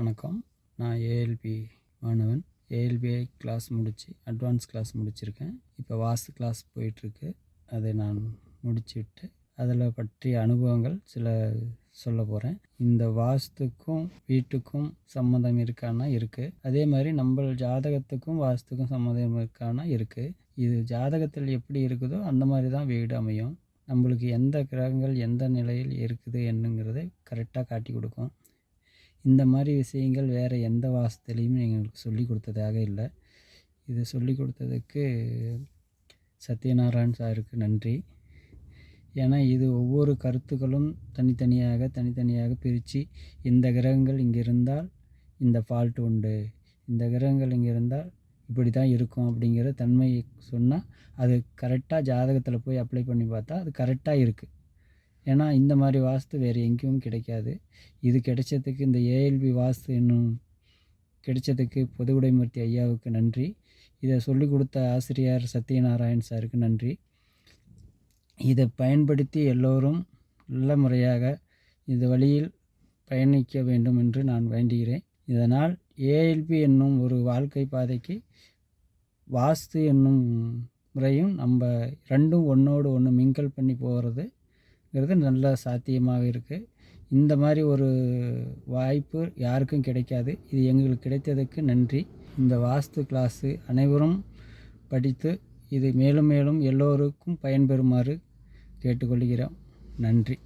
வணக்கம். நான் ஏஎல்பி மாணவன். ஏஎல்பிஐ கிளாஸ் முடித்து அட்வான்ஸ் கிளாஸ் முடிச்சிருக்கேன். இப்போ வாஸ்து கிளாஸ் போயிட்டுருக்கு. அதை நான் முடிச்சுவிட்டு அதில் பற்றிய அனுபவங்கள் சில சொல்ல போகிறேன் இந்த வாஸ்துக்கும் வீட்டுக்கும் சம்மந்தம் இருக்கான்னா இருக்குது அதே மாதிரி நம்ம ஜாதகத்துக்கும் வாஸ்துக்கும் சம்மந்தம் இருக்கான்னா இருக்குது இது ஜாதகத்தில் எப்படி இருக்குதோ அந்த மாதிரி தான் வீடு அமையும். நம்மளுக்கு எந்த கிரகங்கள் எந்த நிலையில் இருக்குது என்னங்கிறதை கரெக்டாக காட்டி கொடுக்கும். இந்த மாதிரி விஷயங்கள் வேறு எந்த வாசத்துலேயும் எங்களுக்கு சொல்லி கொடுத்ததாக இல்லை. இது சொல்லி கொடுத்ததுக்கு சத்யநாராயண் சாருக்கு நன்றி. ஏன்னா இது ஒவ்வொரு கருத்துக்களும் தனித்தனியாக தனித்தனியாக பிரித்து இந்த கிரகங்கள் இங்கே இருந்தால் இந்த ஃபால்ட் உண்டு. இந்த கிரகங்கள் இங்கே இருந்தால் இப்படி தான் இருக்கும் அப்படிங்கிற தன்மை சொன்னால் அது கரெக்டாக ஜாதகத்தில் போய் அப்ளை பண்ணி பார்த்தா அது கரெக்டாக இருக்குது ஏன்னா இந்த மாதிரி வாஸ்து வேறு எங்கேயும் கிடைக்காது. இது கிடைச்சதுக்கு இந்த ஏஎல்பி வாஸ்து என்னும் கிடைச்சதுக்கு பொதுவுடைமூர்த்தி ஐயாவுக்கு நன்றி. இதை சொல்லிக் கொடுத்த ஆசிரியர் சத்யநாராயண் சாருக்கு நன்றி. இதை பயன்படுத்தி எல்லோரும் நல்ல முறையாக இந்த வழியில் பயணிக்க வேண்டும் என்று நான் வேண்டுகிறேன். இதனால் ஏஎல்பி என்னும் ஒரு வாழ்க்கை பாதைக்கு வாஸ்து என்னும் முறையும் நம்ம ரெண்டும் ஒன்றோடு ஒன்று மிங்கல் பண்ணி போகிறது. நல்ல சாத்தியமாக இருக்குது இந்த மாதிரி ஒரு வாய்ப்பு யாருக்கும் கிடைக்காது. இது எங்களுக்கு கிடைத்ததுக்கு நன்றி. இந்த வாஸ்து கிளாஸு அனைவரும் படித்து இது மேலும் மேலும் எல்லோருக்கும் பயன்பெறுமாறு கேட்டுக்கொள்கிறோம். நன்றி.